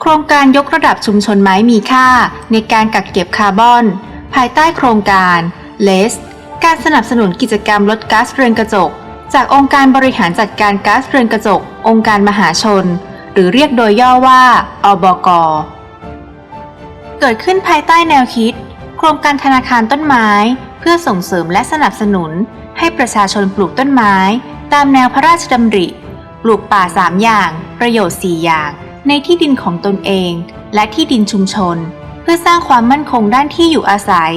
โครงการยกระดับชุมชนไม้มีค่าในการกักเก็บคาร์บอน ภายใต้โครงการ LES การสนับสนุนกิจกรรมลดก๊าซเรือนกระจก จากองค์การบริหารจัดการก๊าซเรือนกระจก องค์การมหาชน หรือเรียกโดยย่อว่าอบก เกิดขึ้นภายใต้แนวคิด โครงการธนาคารต้นไม้ เพื่อส่งเสริมและสนับสนุน ให้ประชาชนปลูกต้นไม้ ตามแนวพระราชดำริ ปลูกป่า 3 อย่าง ประโยชน์ 4 อย่าง ในที่ดินของตนเอง และที่ดินชุมชน เพื่อสร้างความมั่นคงด้านที่อยู่อาศัย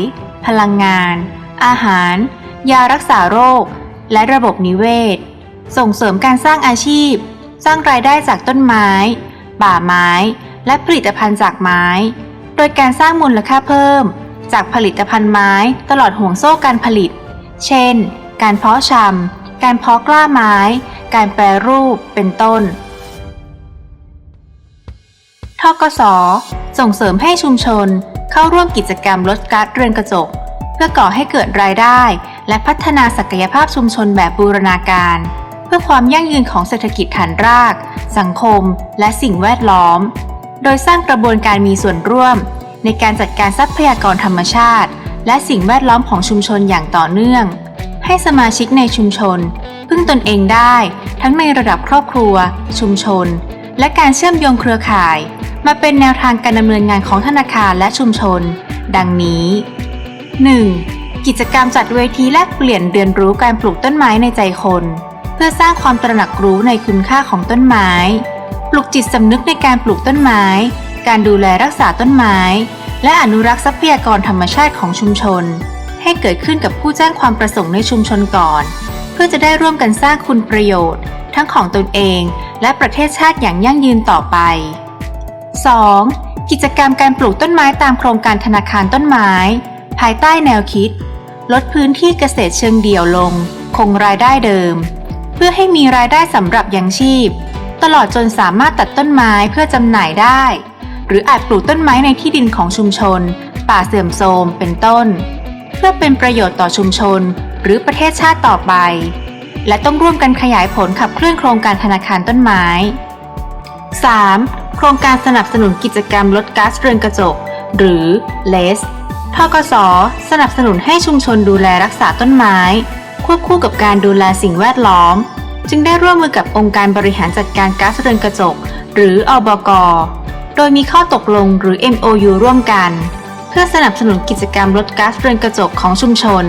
พลังงาน อาหาร ยารักษาโรค และระบบนิเวศ ส่งเสริมการสร้างอาชีพ สร้างรายได้จากต้นไม้ ป่าไม้ และผลิตภัณฑ์จากไม้ โดยการสร้างมูลค่าเพิ่ม จากผลิตภัณฑ์ไม้ตลอดห่วงโซ่การผลิต เช่น การเพาะชำการเพาะกล้าไม้ การแปรรูป เป็นต้น ทกส ส่งเสริมให้ชุมชน เข้าร่วมกิจกรรมลดก๊าซเรือนกระจก เพื่อก่อให้เกิดรายได้ และพัฒนาศักยภาพชุมชนแบบบูรณาการ เพื่อความยั่งยืนของเศรษฐกิจฐานราก สังคม และสิ่งแวดล้อม โดยสร้างกระบวนการมีส่วนร่วม ในการจัดการทรัพยากรธรรมชาติ และสิ่งแวดล้อมของชุมชนอย่างต่อเนื่อง ให้สมาชิกในชุมชน พึ่งตนเองได้ ทั้งในระดับครอบครัว ชุมชน และการเชื่อมโยงเครือข่าย มาเป็นแนวทางการดำเนินงานของธนาคารและชุมชน ดังนี้ 1. กิจกรรมจัดเวทีแลกเปลี่ยนเรียนรู้การปลูกต้นไม้ในใจคน เพื่อสร้างความตระหนักรู้ในคุณค่าของต้นไม้ ปลุกจิตสำนึกในการปลูกต้นไม้ การดูแลรักษาต้นไม้ และอนุรักษ์ทรัพยากรธรรมชาติของชุมชน ให้เกิดขึ้นกับผู้แจ้งความประสงค์ในชุมชนก่อน เพื่อจะได้ร่วมกันสร้างคุณประโยชน์ ทั้งของตนเอง และประเทศชาติอย่างยั่งยืนต่อไป 2. กิจกรรมการปลูกต้นไม้ตามโครงการธนาคารต้นไม้ ภายใต้แนวคิด ลดพื้นที่เกษตรเชิงเดี่ยวลง คงรายได้เดิม เพื่อให้มีรายได้สำหรับยังชีพ ตลอดจนสามารถตัดต้นไม้เพื่อจำหน่ายได้ หรืออาจปลูกต้นไม้ในที่ดินของชุมชน ป่าเสื่อมโทรมเป็นต้น เพื่อเป็นประโยชน์ต่อชุมชน หรือประเทศชาติต่อไป และต้องร่วมกันขยายผลขับเคลื่อนโครงการธนาคารต้นไม้ 3. โครงการสนับสนุนกิจกรรมลดก๊าซเรือนกระจก หรือ LES ทกส สนับสนุนให้ชุมชนดูแลรักษาต้นไม้ ควบคู่กับการดูแลสิ่งแวดล้อม จึงได้ร่วมมือกับองค์การบริหารจัดการก๊าซเรือนกระจก หรืออบก โดยมีข้อตกลงหรือ MOU ร่วมกัน เพื่อสนับสนุนกิจกรรมลดก๊าซเรือนกระจกของชุมชน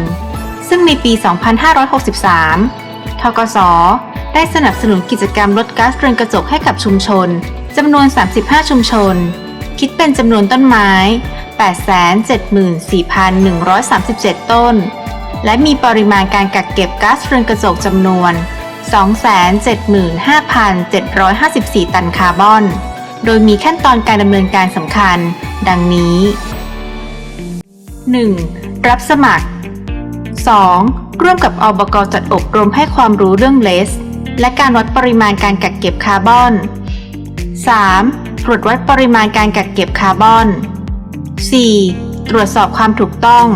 ซึ่งในปี 2563 ทกส ได้สนับสนุนกิจกรรมลดก๊าซเรือนกระจกให้กับชุมชน จำนวน 35 ชุมชน คิดเป็นจำนวนต้นไม้ 874,137 ต้น และมีปริมาณการกักเก็บก๊าซเรือนกระจกจำนวน 275,754 ตันคาร์บอน โดยมีขั้นตอนการดำเนินการสำคัญ ดังนี้ 1. รับสมัคร 2. ร่วมกับอบกจัดอบรมให้ความรู้เรื่องเลส และการวัดปริมาณการกักเก็บคาร์บอน 3. ตรวจวัดปริมาณการกักเก็บคาร์บอน 4. ตรวจสอบความถูกต้อง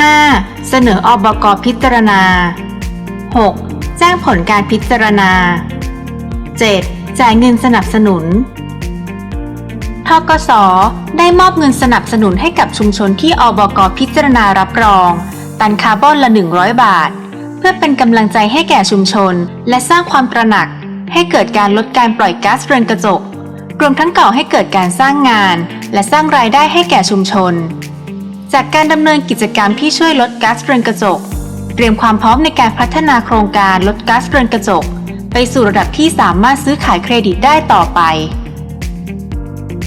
5. เสนออบกพิจารณา 6. แจ้งผลการพิจารณา 7. จ่ายเงินสนับสนุนทกส ได้มอบเงินสนับสนุนให้กับชุมชนที่อบกพิจารณารับรอง ตันคาร์บอนละ 100 บาท เพื่อเป็นกำลังใจให้แก่ชุมชน และสร้างความตระหนัก ให้เกิดการลดการปล่อยก๊าซเรือนกระจก รวมทั้งก่อให้เกิดการสร้างงาน และสร้างรายได้ให้แก่ชุมชน จากการดำเนินกิจกรรมที่ช่วยลดก๊าซเรือนกระจก เตรียมความพร้อมในการพัฒนาโครงการลดก๊าซเรือนกระจก ไปสู่ระดับที่สามารถซื้อขายเครดิตได้ต่อไป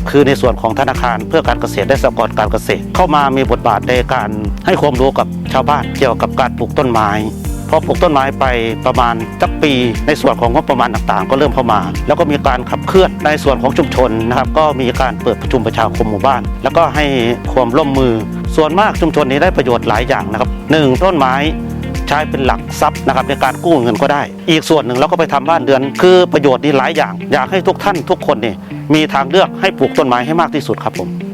คือในส่วนของธนาคารเพื่อการเกษตรและสหกรณ์การเกษตร เข้ามามีบทบาทในการให้ความรู้กับชาวบ้านเกี่ยวกับการปลูกต้นไม้ พอปลูกต้นไม้ไปประมาณจักปี ในส่วนของงบประมาณต่างๆ ก็เริ่มเข้ามา แล้วก็มีการขับเคลื่อนในส่วนของชุมชนนะครับ ก็มีการเปิดประชุมประชาคมหมู่บ้าน แล้วก็ให้ความร่วมมือ ส่วนมากชุมชนนี้ได้ประโยชน์หลายอย่างนะครับหนึ่งต้นไม้ใช้เป็นหลักทรัพย์นะครับในการกู้เงินก็ได้ อีกส่วนหนึ่งเราก็ไปทำบ้านเดือน คือประโยชน์นี่หลายอย่าง อยากให้ทุกท่านทุกคนนี่มีทางเลือกให้ปลูกต้นไม้ให้มากที่สุดครับผม